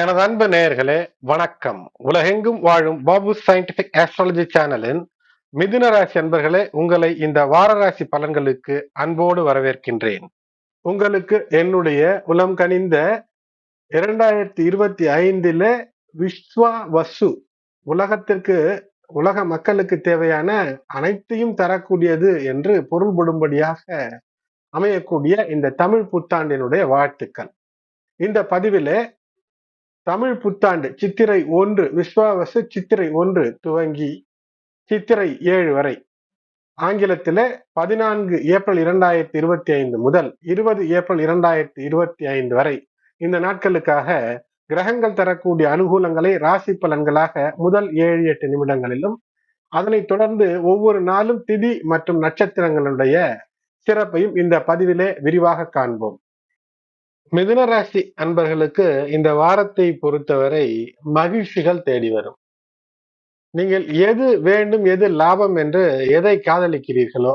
எனது அன்பு நேயர்களே வணக்கம். உலகெங்கும் வாழும் பாபு சயின்டிபிக் ஆஸ்ட்ராலஜி சேனலின் மிதுன ராசி அன்பர்களே உங்களை இந்த வார ராசி பலன்களுக்கு அன்போடு வரவேற்கின்றேன். உங்களுக்கு என்னுடைய உலம் கனிந்த இரண்டாயிரத்தி இருபத்தி ஐந்தில் விஸ்வா வசு உலகத்திற்கு உலக மக்களுக்கு தேவையான அனைத்தையும் தரக்கூடியது என்று பொருள்படும்படியாக அமையக்கூடிய இந்த தமிழ் புத்தாண்டினுடைய வாழ்த்துக்கள். இந்த பதிவிலே தமிழ் புத்தாண்டு சித்திரை ஒன்று விஸ்வாவசு சித்திரை ஒன்று துவங்கி சித்திரை ஏழு வரை. ஆங்கிலத்தில பதினான்கு ஏப்ரல் இரண்டாயிரத்தி இருபத்தி ஐந்து முதல் இருபது ஏப்ரல் இரண்டாயிரத்தி இருபத்தி ஐந்து வரை. இந்த நாட்களுக்காக கிரகங்கள் தரக்கூடிய அனுகூலங்களை ராசி பலன்களாக முதல் ஏழு எட்டு நிமிடங்களிலும் அதனைத் தொடர்ந்து ஒவ்வொரு நாளும் திதி மற்றும் நட்சத்திரங்களுடைய சிறப்பையும் இந்த பதிவிலே விரிவாக காண்போம். மிதுன ராசி அன்பர்களுக்கு இந்த வாரத்தை பொறுத்தவரை மகிழ்ச்சிகள் தேடி வரும். நீங்கள் எது வேண்டும் எது லாபம் என்று எதை காதலிக்கிறீர்களோ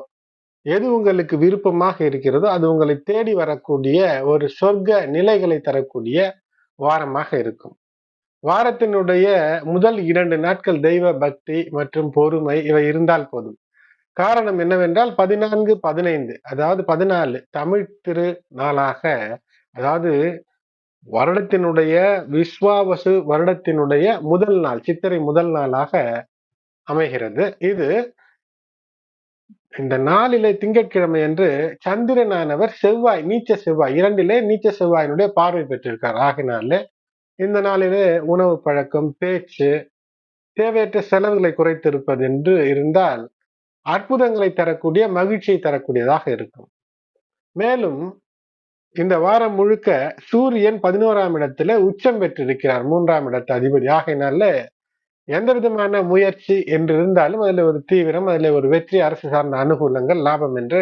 எது உங்களுக்கு விருப்பமாக இருக்கிறதோ அது உங்களை தேடி வரக்கூடிய ஒரு சொர்க்க நிலைகளை தரக்கூடிய வாரமாக இருக்கும். வாரத்தினுடைய முதல் இரண்டு நாட்கள் தெய்வ பக்தி மற்றும் பொறுமை இவை இருந்தால் போதும். காரணம் என்னவென்றால் பதினான்கு பதினைந்து அதாவது பதினாலு தமிழ் திரு நாளாக அதாவது வருடத்தினுடைய விஸ்வாவசு வருடத்தினுடைய முதல் நாள் சித்திரை முதல் நாளாக அமைகிறது. இது இந்த நாளிலே திங்கட்கிழமை என்று சந்திரனானவர் செவ்வாய் நீச்ச செவ்வாய் இரண்டிலே நீச்ச செவ்வாயினுடைய பார்வை பெற்றிருக்கார். ஆகினாலே இந்த நாளிலே உணவு பழக்கம் பேச்சு தேவையற்ற செலவுகளை குறைத்திருப்பது என்று இருந்தால் அற்புதங்களை தரக்கூடிய மகிழ்ச்சியை தரக்கூடியதாக இருக்கும். மேலும் இந்த வாரம் முழுக்க சூரியன் பதினோராம் இடத்துல உச்சம் பெற்றிருக்கிறார். மூன்றாம் இடத்து அதிபதி. ஆகையினால எந்த விதமான முயற்சி என்று இருந்தாலும் அதுல ஒரு தீவிரம் அதுல ஒரு வெற்றி அரசு சார்ந்த அனுகூலங்கள் லாபம் என்று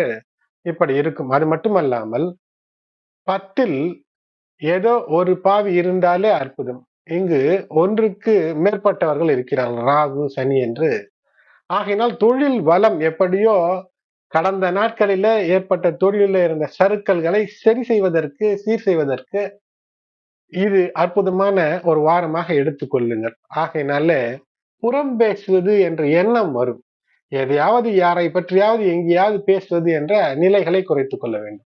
இப்படி இருக்கும். அது மட்டுமல்லாமல் பத்தில் ஏதோ ஒரு பாவி இருந்தாலே அற்புதம். இங்கு ஒன்றுக்கு மேற்பட்டவர்கள் இருக்கிறார்கள். ராகு சனி என்று. ஆகையினால் தொழில் வளம் எப்படியோ கடந்த நாட்களில ஏற்பட்ட தொழிலில் இருந்த சருக்கல்களை சரி செய்வதற்கு சீர் செய்வதற்கு இது அற்புதமான ஒரு வாரமாக எடுத்துக்கொள்ளுங்கள் ஆகையினால புறம் பேசுவது என்ற எண்ணம் வரும். எதையாவது யாரை பற்றியாவது எங்கேயாவது பேசுவது என்ற நிலைகளை குறைத்துக் கொள்ள வேண்டும்.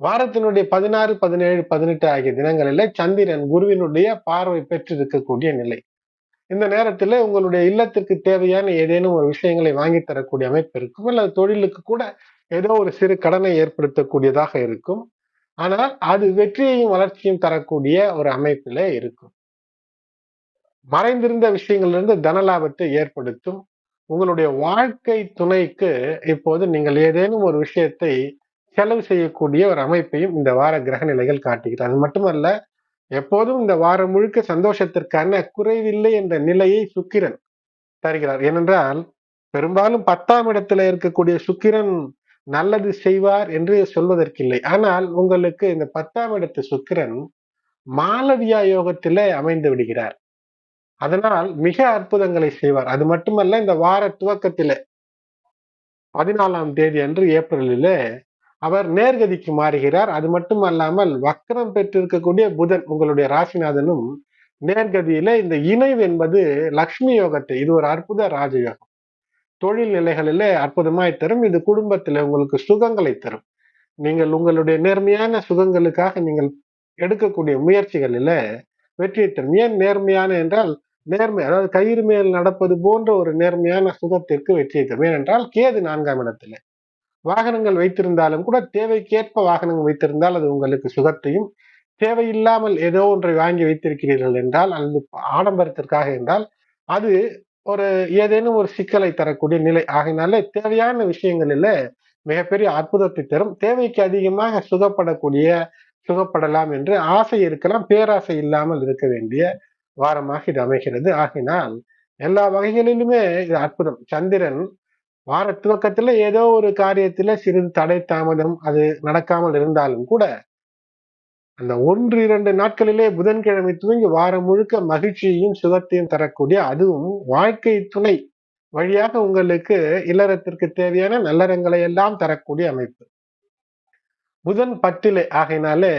வாரத்தினுடைய பதினாறு பதினேழு பதினெட்டு ஆகிய தினங்களில சந்திரன் குருவினுடைய பார்வை பெற்றிருக்கக்கூடிய நிலை. இந்த நேரத்துல உங்களுடைய இல்லத்திற்கு தேவையான ஏதேனும் ஒரு விஷயங்களை வாங்கி தரக்கூடிய அமைப்பு இருக்கும். அல்லது தொழிலுக்கு கூட ஏதோ ஒரு சிறு கடனை ஏற்படுத்தக்கூடியதாக இருக்கும். ஆனால் அது வெற்றியையும் வளர்ச்சியும் தரக்கூடிய ஒரு அமைப்பில இருக்கும். மறைந்திருந்த விஷயங்களிலிருந்து தனலாபத்தை ஏற்படுத்தும். உங்களுடைய வாழ்க்கை துணைக்கு இப்போது நீங்கள் ஏதேனும் ஒரு விஷயத்தை செலவு செய்யக்கூடிய ஒரு அமைப்பையும் இந்த வார கிரக நிலைகள் காட்டுகிறது. அது மட்டுமல்ல எப்போதும் இந்த வாரம் முழுக்க சந்தோஷத்திற்கான குறைவில்லை என்ற நிலையை சுக்கிரன் தருகிறார். ஏனென்றால் பெரும்பாலும் பத்தாம் இடத்துல இருக்கக்கூடிய சுக்கிரன் நல்லது செய்வார் என்று சொல்வதற்கில்லை. ஆனால் உங்களுக்கு இந்த பத்தாம் இடத்து சுக்கிரன் மாலவியா யோகத்திலே அமைந்து விடுகிறார். அதனால் மிக அற்புதங்களை செய்வார். அது மட்டுமல்ல இந்த வார துவக்கத்திலே பதினாலாம் தேதி அன்று ஏப்ரலிலே அவர் நேர்கதிக்கு மாறுகிறார். அது மட்டும் அல்லாமல் வக்கரம் பெற்றிருக்கக்கூடிய புதன் உங்களுடைய ராசிநாதனும் நேர்கதியில இந்த இணைவு என்பது லக்ஷ்மி யோகத்தை இது ஒரு அற்புத ராஜயோகம். தொழில் நிலைகளிலே அற்புதமாய் தரும். இது குடும்பத்துல உங்களுக்கு சுகங்களை தரும். நீங்கள் உங்களுடைய நேர்மையான சுகங்களுக்காக நீங்கள் எடுக்கக்கூடிய முயற்சிகளில வெற்றியை தரும். ஏன் நேர்மையான என்றால் நேர்மை அதாவது கயிறு மேல் நடப்பது போன்ற ஒரு நேர்மையான சுகத்திற்கு வெற்றியை தரும். ஏனென்றால் கேது நான்காம் இடத்துல. வாகனங்கள் வைத்திருந்தாலும் கூட தேவைக்கேற்ப வாகனங்கள் வைத்திருந்தால் அது உங்களுக்கு சுகத்தையும் தேவையில்லாமல் ஏதோ ஒன்றை வாங்கி வைத்திருக்கிறீர்கள் என்றால் அல்லது ஆடம்பரத்திற்காக என்றால் அது ஒரு ஏதேனும் ஒரு சிக்கலை தரக்கூடிய நிலை. ஆகினாலே தேவையான விஷயங்களில் மிகப்பெரிய அற்புதத்தை தரும். தேவைக்கு அதிகமாக சுகப்படக்கூடிய சுகப்படலாம் என்று ஆசை இருக்கலாம் பேராசை இல்லாமல் இருக்க வேண்டிய வாரமாக இது அமைகிறது. ஆகினால் எல்லா வகைகளிலுமே இது அற்புதம். சந்திரன் வார துவக்கத்துல ஏதோ ஒரு காரியத்துல சிறிது தடை தாமதம் அது நடக்காமல் இருந்தாலும் கூட அந்த ஒன்று இரண்டு நாட்களிலே புதன்கிழமை துவங்கி வாரம் முழுக்க மகிழ்ச்சியையும் சுகத்தையும் தரக்கூடிய அதுவும் வாழ்க்கை துணை வழியாக உங்களுக்கு இல்லறத்திற்கு தேவையான நல்லறங்களை எல்லாம் தரக்கூடிய அமைப்பு. புதன் பத்திலே ஆகையினாலே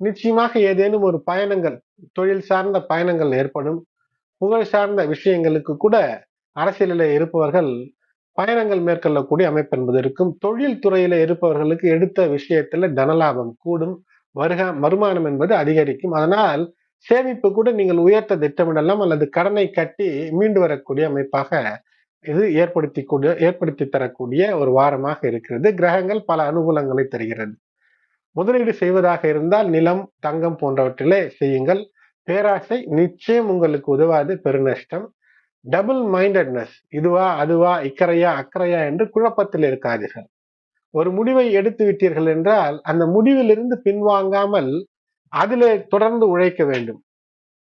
நிச்சயமாக ஏதேனும் ஒரு பயணங்கள் தொழில் சார்ந்த பயணங்கள் ஏற்படும். புகழ் சார்ந்த விஷயங்களுக்கு கூட அரசியலில் இருப்பவர்கள் பயணங்கள் மேற்கொள்ளக்கூடிய அமைப்பு என்பது இருக்கும். தொழில் துறையில இருப்பவர்களுக்கு எடுத்த விஷயத்துல தனலாபம் கூடும். வருக வருமானம் என்பது அதிகரிக்கும். அதனால் சேமிப்பு கூட நீங்கள் உயர்த்த திட்டமிடலாம் அல்லது கடனை கட்டி மீண்டு வரக்கூடிய அமைப்பாக இது ஏற்படுத்தி கூட ஏற்படுத்தி தரக்கூடிய ஒரு வாரமாக இருக்கிறது. கிரகங்கள் பல அனுகூலங்களை தருகிறது. முதலீடு செய்வதாக இருந்தால் நிலம் தங்கம் போன்றவற்றிலே செய்யுங்கள். பேராசை நிச்சயம் உங்களுக்கு உதவாது. பெருநஷ்டம். டபுள் மைண்டட்னஸ் இதுவா அதுவா இக்கரையா அக்கறையா என்று குழப்பத்தில் இருக்காதீர்கள். ஒரு முடிவை எடுத்து விட்டீர்கள் என்றால் அந்த முடிவிலிருந்து பின்வாங்காமல் அதிலே தொடர்ந்து உழைக்க வேண்டும்.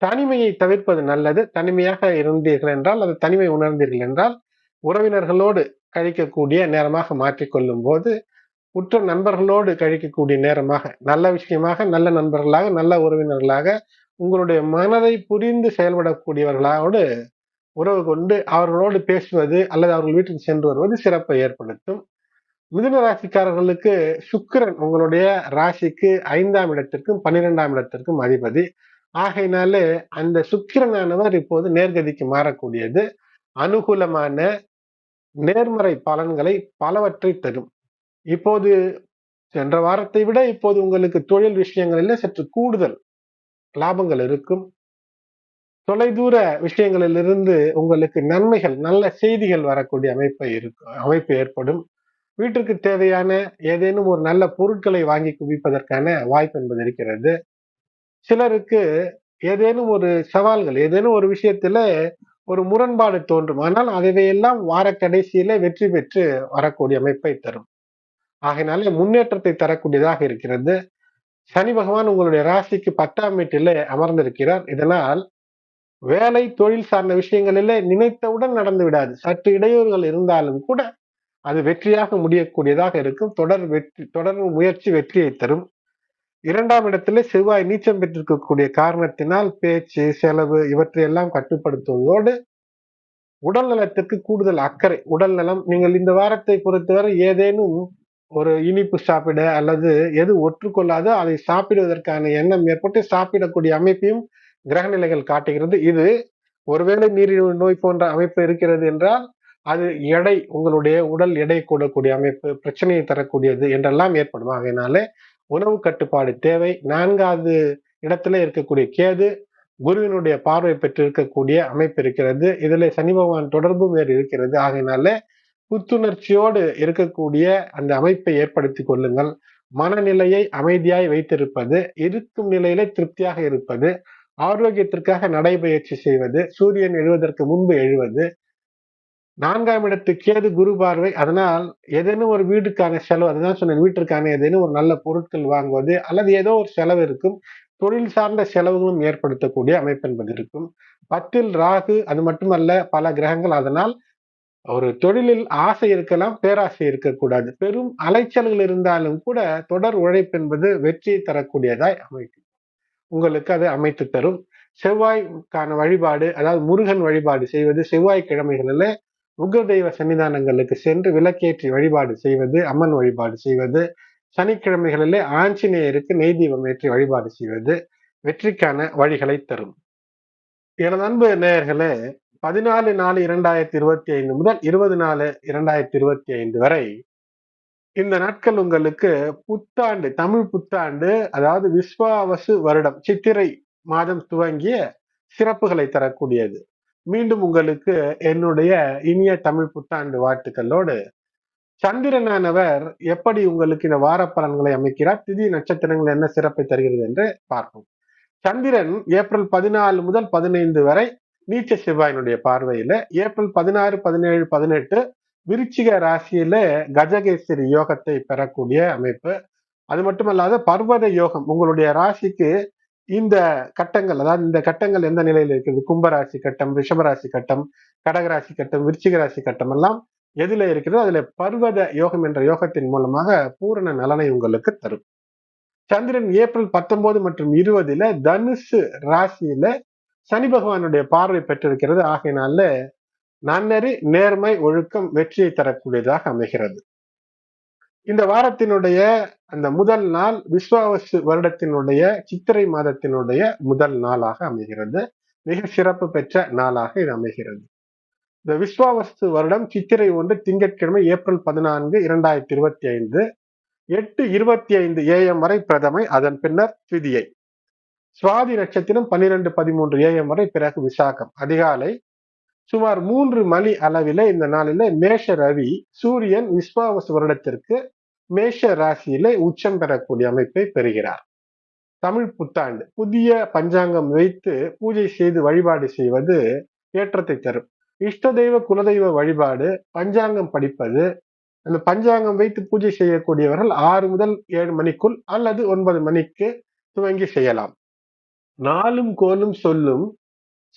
தனிமையை தவிர்ப்பது நல்லது. தனிமையாக இருந்தீர்கள் என்றால் அது தனிமை உணர்ந்தீர்கள் என்றால் உறவினர்களோடு கழிக்கக்கூடிய நேரமாக மாற்றிக்கொள்ளும் போது உற்ற நண்பர்களோடு கழிக்கக்கூடிய நேரமாக நல்ல விஷயமாக நல்ல நண்பர்களாக நல்ல உறவினர்களாக உங்களுடைய மனதை புரிந்து செயல்படக்கூடியவர்களோடு உறவு கொண்டு அவர்களோடு பேசுவது அல்லது அவர்கள் வீட்டுக்கு சென்று வருவது சிறப்பை ஏற்படுத்தும். மிதுன ராசிக்காரர்களுக்கு சுக்கிரன் உங்களுடைய ராசிக்கு ஐந்தாம் இடத்திற்கும் பன்னிரெண்டாம் இடத்திற்கும் அதிபதி. ஆகையினாலே அந்த சுக்கிரனானவர் இப்போது நேர்கதிக்கு மாறக்கூடியது. அனுகூலமான நேர்மறை பலன்களை பலவற்றை தரும். இப்போது சென்ற வாரத்தை விட இப்போது உங்களுக்கு தொழில் விஷயங்களில் சற்று கூடுதல் லாபங்கள் இருக்கும். தொலைதூர விஷயங்களிலிருந்து உங்களுக்கு நன்மைகள் நல்ல செய்திகள் வரக்கூடிய அமைப்பை இருக்கும் அமைப்பு ஏற்படும். வீட்டிற்கு தேவையான ஏதேனும் ஒரு நல்ல பொருட்களை வாங்கி குவிப்பதற்கான வாய்ப்பு என்பது இருக்கிறது. சிலருக்கு ஏதேனும் ஒரு சவால்கள் ஏதேனும் ஒரு விஷயத்துல ஒரு முரண்பாடு தோன்றும். ஆனால் அதையெல்லாம் வார கடைசியில வெற்றி பெற்று வரக்கூடிய அமைப்பை தரும். ஆகையினாலே முன்னேற்றத்தை தரக்கூடியதாக இருக்கிறது. சனி பகவான் உங்களுடைய ராசிக்கு பத்தாம் வீட்டிலே அமர்ந்திருக்கிறார். இதனால் வேலை தொழில் சார்ந்த விஷயங்களிலே நினைத்தவுடன் நடந்து விடாது. சற்று இடையூறுகள் இருந்தாலும் கூட அது வெற்றியாக முடியக்கூடியதாக இருக்கும். தொடர் வெற்றி தொடர் முயற்சி வெற்றியை தரும். இரண்டாம் இடத்திலே செவ்வாய் நீச்சம் பெற்றிருக்கக்கூடிய காரணத்தினால் பேச்சு செலவு இவற்றையெல்லாம் கட்டுப்படுத்துவதோடு உடல் நலத்திற்கு கூடுதல் அக்கறை. உடல் நலம் நீங்கள் இந்த வாரத்தை பொறுத்தவரை ஏதேனும் ஒரு இனிப்பு சாப்பிட அல்லது எது ஒற்றுக்கொள்ளாதோ அதை சாப்பிடுவதற்கான எண்ணம் ஏற்பட்டு சாப்பிடக்கூடிய அமைப்பையும் கிரகநிலைகள் காட்டுகிறது. இது ஒருவேளை நீரிழிவு நோய் போன்ற அமைப்பு இருக்கிறது என்றால் அது எடை உங்களுடைய உடல் எடை கூடக்கூடிய அமைப்பு பிரச்சனையை தரக்கூடியது என்றெல்லாம் ஏற்படும். ஆகையினாலே உணவு கட்டுப்பாடு தேவை. நான்காவது இடத்துல இருக்கக்கூடிய கேது குருவினுடைய பார்வை பெற்றிருக்கக்கூடிய அமைப்பு இருக்கிறது. இதுல சனி பகவான் தொடர்பும் வேறு இருக்கிறது. ஆகையினால புத்துணர்ச்சியோடு இருக்கக்கூடிய அந்த அமைப்பை ஏற்படுத்தி கொள்ளுங்கள். மனநிலையை அமைதியாய் வைத்திருப்பது இருக்கும் நிலையிலே திருப்தியாக இருப்பது ஆரோக்கியத்திற்காக நடைபயிற்சி செய்வது சூரியன் எழுவதற்கு முன்பு எழுவது நான்காம் இடத்து கேது குரு பார்வை அதனால் ஏதேனும் ஒரு வீட்டுக்கான செலவு அதுதான் சொன்னேன் வீட்டிற்கான ஏதேனும் ஒரு நல்ல பொருட்கள் வாங்குவது அல்லது ஏதோ ஒரு செலவு இருக்கும் தொழில் சார்ந்த செலவுகளும் ஏற்படுத்தக்கூடிய அமைப்பு என்பது இருக்கும். பத்தில் ராகு அது மட்டுமல்ல பல கிரகங்கள் அதனால் ஒரு தொழிலில் ஆசை இருக்கலாம் பேராசை இருக்கக்கூடாது. பெரும் அலைச்சல்கள் இருந்தாலும் கூட தொடர் உழைப்பு என்பது வெற்றியை தரக்கூடியதாய் அமைக்கும் உங்களுக்கு அது அமைத்து தரும். செவ்வாய்க்கான வழிபாடு அதாவது முருகன் வழிபாடு செய்வது செவ்வாய்க்கிழமைகளில் உக்ரதெய்வ தெய்வ சன்னிதானங்களுக்கு சென்று விளக்கேற்றி வழிபாடு செய்வது அம்மன் வழிபாடு செய்வது சனிக்கிழமைகளிலே ஆஞ்சநேயருக்கு நெய் தீபம் ஏற்றி வழிபாடு செய்வது வெற்றிக்கான வழிகளை தரும். எனது அன்பு நேயர்களே பதினாலு நாலு இரண்டாயிரத்தி இருபத்தி ஐந்து முதல் இருபது நாலு இரண்டாயிரத்தி இருபத்தி ஐந்து வரை இந்த நாட்கள் உங்களுக்கு புத்தாண்டு தமிழ் புத்தாண்டு அதாவது விஸ்வாவசு வருடம் சித்திரை மாதம் துவங்கிய சிறப்புகளை தரக்கூடியது. மீண்டும் உங்களுக்கு என்னுடைய இனிய தமிழ் புத்தாண்டு வாழ்த்துக்களோடு சந்திரனானவர் எப்படி உங்களுக்கு இந்த வார பலன்களை அமைக்கிறார் திதி நட்சத்திரங்கள் என்ன சிறப்பை தருகிறது என்று பார்ப்போம். சந்திரன் ஏப்ரல் பதினாலு முதல் பதினைந்து வரை நீச்ச செவ்வாயினுடைய பார்வையில ஏப்ரல் பதினாறு பதினேழு பதினெட்டு விருச்சிக ராசியில கஜகேசரி யோகத்தை பெறக்கூடிய அமைப்பு. அது மட்டுமல்லாத பர்வத யோகம் உங்களுடைய ராசிக்கு இந்த கட்டங்கள் அதாவது இந்த கட்டங்கள் எந்த நிலையில இருக்குது? கும்பராசி கட்டம் ரிஷபராசி கட்டம் கடகராசி கட்டம் விருச்சிக ராசி கட்டம் எல்லாம் எதுல இருக்கிறதோ அதுல பர்வத யோகம் என்ற யோகத்தின் மூலமாக பூரண நலனை உங்களுக்கு தரும். சந்திரன் ஏப்ரல் பத்தொன்பது மற்றும் இருபதுல தனுசு ராசியில சனி பகவானுடைய பார்வை பெற்றிருக்கிறது. ஆகையினால நன்னெறி நேர்மை ஒழுக்கம் வெற்றியை தரக்கூடியதாக அமைகிறது. இந்த வாரத்தினுடைய அந்த முதல் நாள் விஸ்வாவசு வருடத்தினுடைய சித்திரை மாதத்தினுடைய முதல் நாளாக அமைகிறது. மிக சிறப்பு பெற்ற நாளாக இது அமைகிறது. இந்த விஸ்வாவஸ்து வருடம் சித்திரை ஒன்று திங்கட்கிழமை ஏப்ரல் பதினான்கு இரண்டாயிரத்தி இருபத்தி ஐந்து எட்டு இருபத்தி ஐந்து ஏஎம் வரை பிரதமை அதன் பின்னர் திதியை. சுவாதி நட்சத்திரம் பன்னிரெண்டு பதிமூன்று ஏஎம் வரை பிறகு விசாகம். அதிகாலை சுமார் மூன்று மணி அளவில இந்த நாளில மேஷ ரவி சூரியன் விஸ்வாவச வருடத்திற்கு மேஷ ராசியில உச்சம் பெறக்கூடிய அமைப்பை பெறுகிறார். தமிழ் புத்தாண்டு. புதிய பஞ்சாங்கம் வைத்து பூஜை செய்து வழிபாடு செய்வது ஏற்றத்தை தரும். இஷ்ட தெய்வ குலதெய்வ வழிபாடு பஞ்சாங்கம் படிப்பது அந்த பஞ்சாங்கம் வைத்து பூஜை செய்யக்கூடியவர்கள் ஆறு முதல் ஏழு மணிக்குள் அல்லது ஒன்பது மணிக்கு துவங்கி செய்யலாம். நாளும் கோலும் சொல்லும்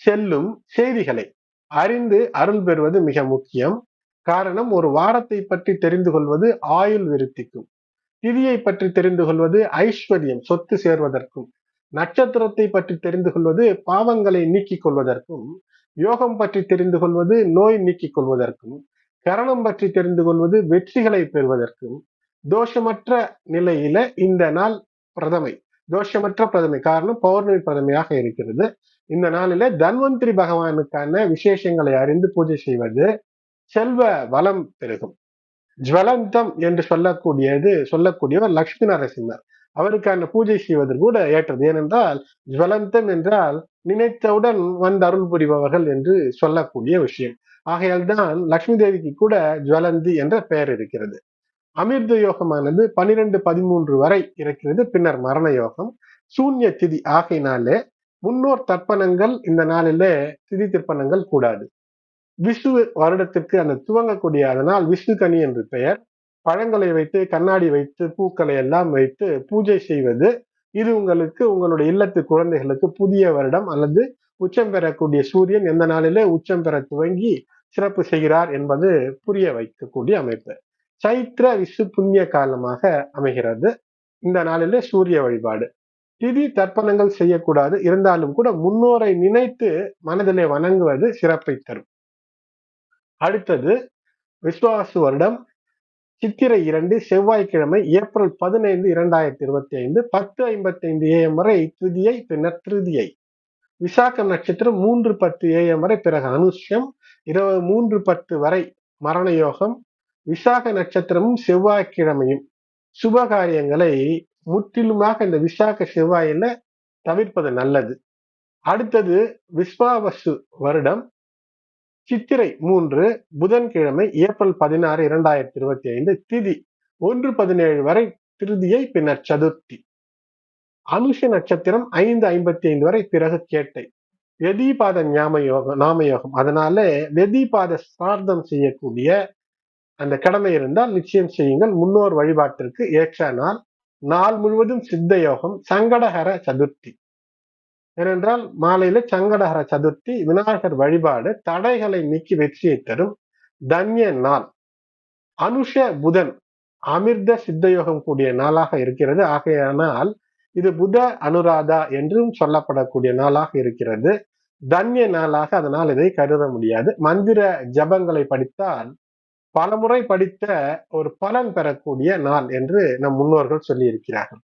செல்லும் செய்திகளை அறிந்து அருள் பெறுவது மிக முக்கியம். காரணம் ஒரு வாரத்தை பற்றி தெரிந்து கொள்வது ஆயுள் விருத்திக்கும். திதியை பற்றி தெரிந்து கொள்வது ஐஸ்வர்யம் சொத்து சேர்வதற்கும். நட்சத்திரத்தை பற்றி தெரிந்து கொள்வது பாவங்களை நீக்கிக் கொள்வதற்கும். யோகம் பற்றி தெரிந்து கொள்வது நோய் நீக்கிக் கொள்வதற்கும். கரணம் பற்றி தெரிந்து கொள்வது வெற்றிகளை பெறுவதற்கும். தோஷமற்ற நிலையில இந்த நாள் பிரதமை. தோஷமற்ற பிரதமை. காரணம் பௌர்ணமி பிரதமையாக இருக்கிறது. இந்த நாளில தன்வந்திரி பகவானுக்கான விசேஷங்களை அறிந்து பூஜை செய்வது செல்வ வளம் பெருகும். ஜுவலந்தம் என்று சொல்லக்கூடியது சொல்லக்கூடியவர் லக்ஷ்மி நரசிம்மர். அவருக்கான பூஜை செய்வது கூட ஏற்றது. ஏனென்றால் ஜுவலந்தம் என்றால் நினைத்தவுடன் வந்து அருள் புரிபவர்கள் என்று சொல்லக்கூடிய விஷயம். ஆகையால் தான் லக்ஷ்மி தேவிக்கு கூட ஜுவலந்தி என்ற பெயர் இருக்கிறது. அமிர்த யோகமானது பனிரெண்டு பதிமூன்று வரை இருக்கிறது. பின்னர் மரண யோகம். சூன்ய திதி ஆகையினாலே முன்னோர் தர்ப்பணங்கள் இந்த நாளிலே திதி திருப்பணங்கள் கூடாது. விஷ்ணு வருடத்திற்கு அந்த துவங்கக்கூடிய அதனால் விஷ்ணு கனி என்று பெயர். பழங்களை வைத்து கண்ணாடி வைத்து பூக்களை எல்லாம் வைத்து பூஜை செய்வது. இது உங்களுக்கு உங்களுடைய இல்லத்து குழந்தைகளுக்கு புதிய வருடம் அல்லது உச்சம் பெறக்கூடிய சூரியன் எந்த நாளிலே உச்சம் பெற துவங்கி சிறப்பு செய்கிறார் என்பது புரிய வைக்கக்கூடிய அமைப்பு. சைத்திர விசு புண்ணிய காலமாக அமைகிறது. இந்த நாளிலே சூரிய வழிபாடு. திதி தர்ப்பணங்கள் செய்யக்கூடாது. இருந்தாலும் கூட முன்னோரை நினைத்து மனதிலே வணங்குவது சிறப்பை தரும். அடுத்தது விஸ்வாசு வருடம் சித்திரை இரண்டு செவ்வாய்க்கிழமை ஏப்ரல் பதினைந்து இரண்டாயிரத்தி இருபத்தி ஐந்து பத்து ஐம்பத்தி ஐந்து ஏஎம் வரை திருதியை பின்னர் திருதியை விசாகம் நட்சத்திரம் மூன்று பத்து ஏஎம் வரை பிறகு அனுஷ்யம் இருபது மூன்று பத்து வரை மரண யோகம் விசாக நட்சத்திரமும் செவ்வாய்க்கிழமையும். சுப காரியங்களை முற்றிலுமாக இந்த விசாக செவ்வாயில தவிர்ப்பது நல்லது. அடுத்தது விஸ்வாவசு வருடம் சித்திரை மூன்று புதன்கிழமை ஏப்ரல் பதினாறு இரண்டாயிரத்தி இருபத்தி ஐந்து திதி ஒன்று பதினேழு வரை திருதியை பின்னர் சதுர்த்தி. அனுஷ நட்சத்திரம் ஐந்து ஐம்பத்தி ஐந்து வரை பிறகு கேட்டை. வெதிபாத ஞாம யோகம் நாமயோகம் அதனால வெதிபாத சார்த்தம் செய்யக்கூடிய அந்த கடமை இருந்தால் நிச்சயம் செய்யுங்கள். முன்னோர் வழிபாட்டிற்கு ஏற்ற நாள் நாள் முழுவதும் சித்த யோகம் சங்கடஹர சதுர்த்தி. ஏனென்றால் மாலையில சங்கடஹர சதுர்த்தி விநாயகர் வழிபாடு தடைகளை நீக்கி வெற்றியை தரும் தன்ய நாள். அனுஷ புதன் அமிர்த சித்தயோகம் கூடிய நாளாக இருக்கிறது. ஆகையானால் இது புத அனுராதா என்றும் சொல்லப்படக்கூடிய நாளாக இருக்கிறது. தன்ய நாளாக அதனால் இதை கருத முடியாது. மந்திர ஜபங்களை படித்தால் பலமுறை படித்த ஒரு பலன் பெறக்கூடிய நாள் என்று நம் முன்னோர்கள் சொல்லியிருக்கிறார்கள்.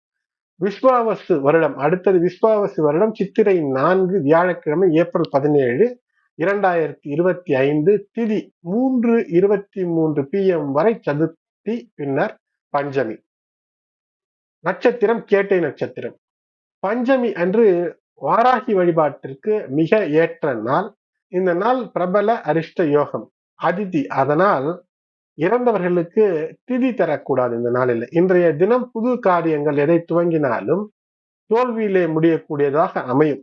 விஸ்வாவசு வருடம் அடுத்தது விஸ்வாவசு வருடம் சித்திரை நான்கு வியாழக்கிழமை ஏப்ரல் பதினேழு இரண்டாயிரத்தி இருபத்தி ஐந்து திதி மூன்று இருபத்தி மூன்று பி எம் வரை சதுர்த்தி பின்னர் பஞ்சமி. நட்சத்திரம் கேட்டை நட்சத்திரம். பஞ்சமி அன்று வாராகி வழிபாட்டிற்கு மிக ஏற்ற நாள். இந்த நாள் பிரபல அரிஷ்ட யோகம் அதிதி. அதனால் இறந்தவர்களுக்கு திதி தரக்கூடாது இந்த நாளில். இன்றைய தினம் புது காரியங்கள் எதை துவங்கினாலும் தோல்வியிலே முடியக்கூடியதாக அமையும்.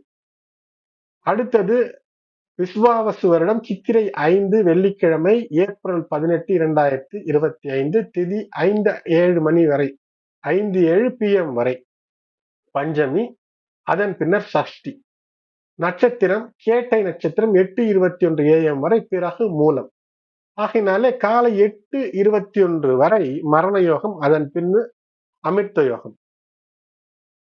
அடுத்தது விஸ்வாவசு வருடம் சித்திரை ஐந்து வெள்ளிக்கிழமை ஏப்ரல் பதினெட்டு இரண்டாயிரத்தி இருபத்தி ஐந்து திதி ஐந்து ஏழு மணி வரை ஐந்து ஏழு பி எம் வரை. பஞ்சமி அதன் பின்னர் சஷ்டி. நட்சத்திரம் கேட்டை நட்சத்திரம் எட்டு இருபத்தி ஒன்று ஏஎம் வரை பிறகு மூலம். ஆகையினாலே காலை எட்டு இருபத்தி ஒன்று வரை மரண யோகம் அதன் பின்னு அமிர்த யோகம்.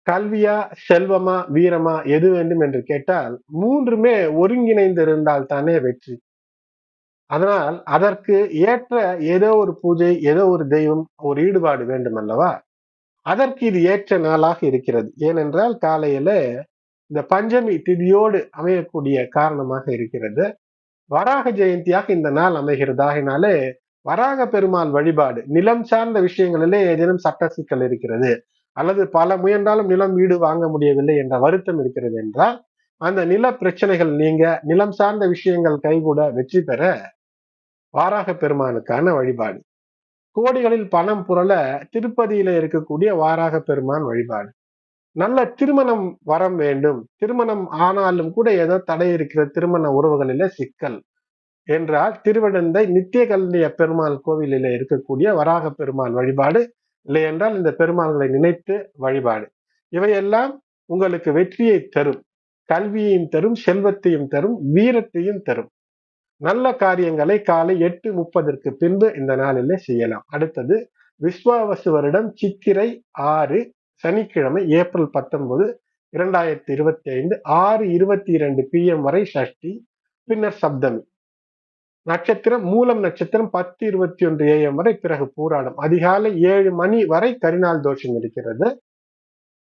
கல்வியா செல்வமா வீரமா எது வேண்டும் என்று கேட்டால் மூன்றுமே ஒருங்கிணைந்திருந்தால் தானே வெற்றி. அதனால் அதற்கு ஏற்ற ஏதோ ஒரு பூஜை ஏதோ ஒரு தெய்வம் ஒரு ஈடுபாடு வேண்டும் அல்லவா அதற்கு இது ஏற்ற நாளாக இருக்கிறது. ஏனென்றால் காலையில இந்த பஞ்சமி திதியோடு அமையக்கூடிய காரணமாக இருக்கிறது. வராக ஜெயந்தியாக இந்த நாள் அமைகிறதாகினாலே வராக பெருமாள் வழிபாடு நிலம் சார்ந்த விஷயங்களிலே ஏதேனும் சட்ட சிக்கல் இருக்கிறது அல்லது பல முயன்றாலும் நிலம் வீடு வாங்க முடியவில்லை என்ற வருத்தம் இருக்கிறது என்றால் அந்த நில பிரச்சனைகள் நீங்க நிலம் சார்ந்த விஷயங்கள் கைகூட வெற்றி பெற வாராக பெருமானுக்கான வழிபாடு. கோடிகளில் பணம் புரள திருப்பதியில இருக்கக்கூடிய வாராக பெருமான் வழிபாடு. நல்ல திருமணம் வரம் வேண்டும். திருமணம் ஆனாலும் கூட ஏதோ தடை இருக்கிற திருமண உறவுகளில சிக்கல். என்றால் திருவிடந்தை நித்திய கல்லிய பெருமாள் கோவிலில் இருக்கக்கூடிய வராக பெருமாள் வழிபாடு. இல்லை என்றால் இந்த பெருமாள்களை நினைத்து வழிபாடு. இவையெல்லாம் உங்களுக்கு வெற்றியை தரும். கல்வியையும் தரும் செல்வத்தையும் தரும் வீரத்தையும் தரும். நல்ல காரியங்களை காலை எட்டு முப்பதற்கு பின்பு இந்த நாளிலே செய்யலாம். அடுத்தது விஸ்வாவசு வருடம் சித்திரை ஆறு சனிக்கிழமை ஏப்ரல் பத்தொன்பது இரண்டாயிரத்தி இருபத்தி ஐந்து ஆறு இருபத்தி இரண்டு பிஎம் வரை சஷ்டி பின்னர் சப்தமி. நட்சத்திரம் மூலம் நட்சத்திரம் பத்து இருபத்தி ஒன்று ஏஎம் வரை பிறகு பூராடம். அதிகாலை ஏழு மணி வரை கரிநாள் தோஷம் இருக்கிறது.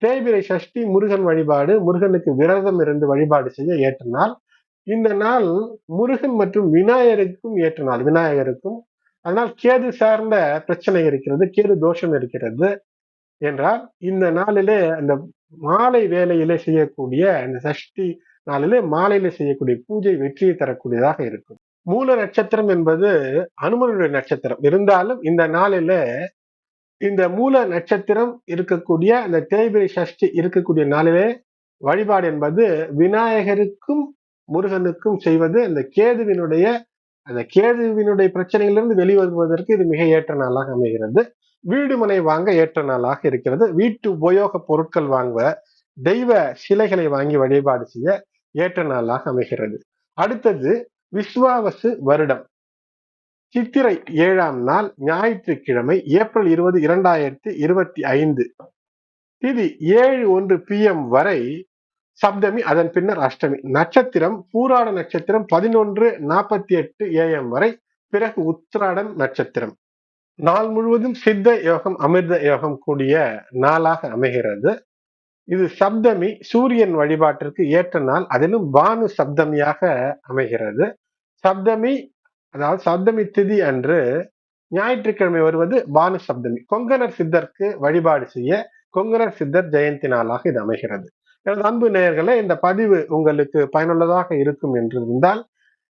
தேய்பிரை சஷ்டி முருகன் வழிபாடு முருகனுக்கு விரதம் இருந்து வழிபாடு செய்ய ஏற்ற நாள் இந்த நாள் முருகன் மற்றும் விநாயகருக்கும் ஏற்ற நாள் விநாயகருக்கும் அதனால் கேது சார்ந்த பிரச்சனை இருக்கிறது கேது தோஷம் இருக்கிறது. என்றால் இந்த நாளிலே அந்த மாலை வேலையிலே செய்யக்கூடிய அந்த சஷ்டி நாளிலே மாலையில செய்யக்கூடிய பூஜை வெற்றியை தரக்கூடியதாக இருக்கும். மூல நட்சத்திரம் என்பது அனுமனுடைய நட்சத்திரம். இருந்தாலும் இந்த நாளில இந்த மூல நட்சத்திரம் இருக்கக்கூடிய அந்த தேய்பிரை சஷ்டி இருக்கக்கூடிய நாளிலே வழிபாடு என்பது விநாயகருக்கும் முருகனுக்கும் செய்வது அந்த கேதுவினுடைய அந்த கேதுவினுடைய பிரச்சனைகளிலிருந்து வெளிவருவதற்கு இது மிக ஏற்ற நாளாக அமைகிறது. வீடு மனை வாங்க ஏற்ற நாளாக இருக்கிறது. வீட்டு உபயோக பொருட்கள் வாங்க தெய்வ சிலைகளை வாங்கி வழிபாடு செய்ய ஏற்ற நாளாக அமைகிறது. அடுத்தது விஸ்வாவசு வருடம். சித்திரை ஏழாம் நாள் ஞாயிற்றுக்கிழமை ஏப்ரல் இருபது இரண்டாயிரத்தி இருபத்தி ஐந்து. திதி ஏழு ஒன்று பி எம் வரை சப்தமி அதன் பின்னர் அஷ்டமி. நட்சத்திரம் பூராட நட்சத்திரம் பதினொன்று நாற்பத்தி எட்டு ஏஎம் வரை பிறகு உத்திராடம் நட்சத்திரம். நாள் முழுவதும் சித்த யோகம் அமிர்த யோகம் கூடிய நாளாக அமைகிறது. இது சப்தமி சூரியன் வழிபாட்டிற்கு ஏற்ற நாள். அதிலும் பானு சப்தமியாக அமைகிறது. சப்தமி அதாவது சப்தமி திதி அன்று ஞாயிற்றுக்கிழமை வருவது பானு சப்தமி. கொங்கணர் சித்தருக்கு வழிபாடு செய்ய கொங்கணர் சித்தர் ஜெயந்தி நாளாக இது அமைகிறது. எனது அன்பு நேயர்களே இந்த பதிவு உங்களுக்கு பயனுள்ளதாக இருக்கும் என்று இருந்தால்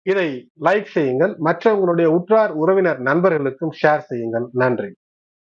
இதை லைக் செய்யுங்கள். மற்ற உங்களுடைய உற்றார் உறவினர் நண்பர்களுக்கும் ஷேர் செய்யுங்கள். நன்றி.